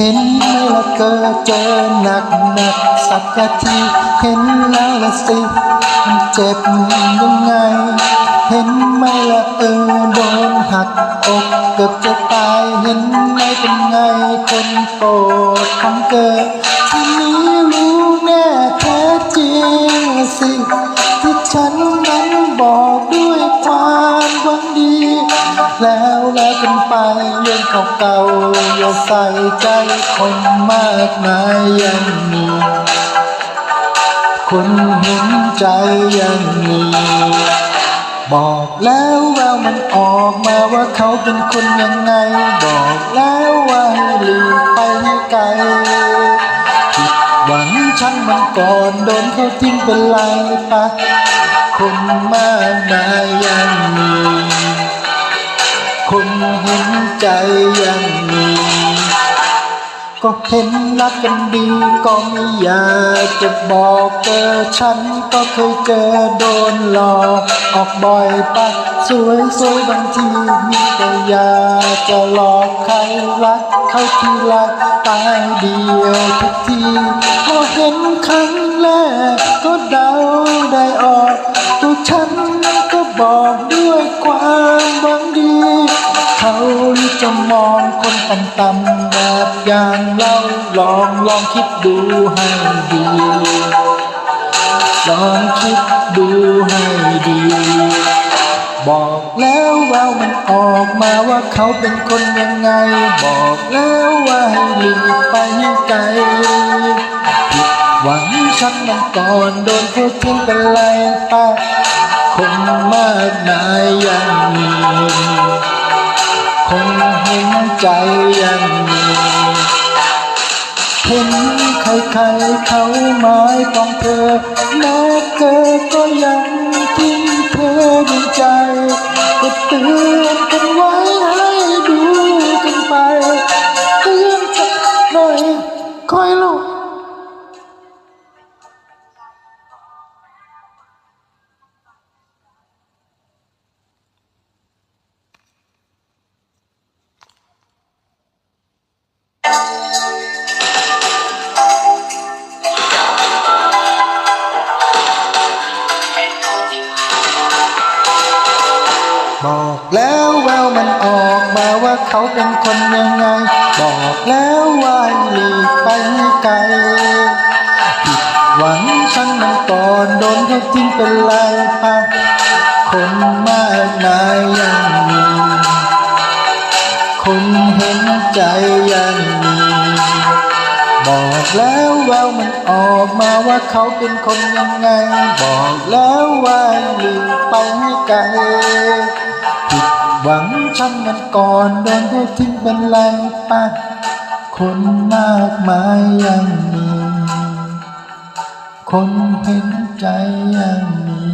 เห็นไหมละเกิดเจอหนักหนักสักกะทีเห็นแล้วละสิมันเจ็บยังไง เห็นไหมละเออโดนหักอกเกือบจะตายเห็นไหมเป็นไงคนโปรดของเกิดทีนี้รู้แน่แท้จริงสิที่ฉัน แล้วแล้วกันไปเรื่องเก่าๆอย่าใส่ใจคนมากมายยังมีคนเห็นใจยังมีบอกแล้วแววมันออกมาว่าเขาเป็นคนยังไง บอกแล้วว่าให้ลีกไปให้ไกลผิดหวังฉันมันก่อนโดนเขาทิ้งเป็นไรปะคนมากมายยังมี คนเห็นใจยังมีก็เห็นรักกันดีก็ไม่อยากจะบอกเจอฉันก็เคยเจอโดนหลอกออกบ่อยปะสวยสวยบางทีมีแต่อยากจะหลอกใครรักเขาทีละตายเดียวทุกทีพอเห็นครั้งแรกก็เดาได้ออกตัวฉันก็บอกด้วยความวังดี เขาจะมองคนต่ำๆแบบอย่างเราลองลองคิดดูให้ดี ลองคิดดูให้ดี บอกแล้วว่ามันออกมาว่าเขาเป็นคนยังไง บอกแล้วว่าให้หลีกไปให้ไกลผิดหวังฉันมันก่อนโดนเขาทิ้งเป็นไรไปคนมากมายยังมี คงเห็นใจยังมีเห็นใครๆเขาหมายต้องเธอแม้เธอก็ยัง บอกแล้วแววมันออกมาว่าเขาเป็นคนยังไง บอกแล้วว่าหลีกไปไกลผิดหวังฉันมันก่อนโดนเขาทิ้งเป็นไรปะคนมากมายยังมีคนเห็นใจยังมีบอกแล้วแววมันออกมาว่าเขาเป็นคนยังไง บอกแล้วว่าหลีกไปไกล หวังฉันมันก่อนโดนเขาทิ้งเป็นไรปะคนมากมายยังมี คนเห็นใจยังมี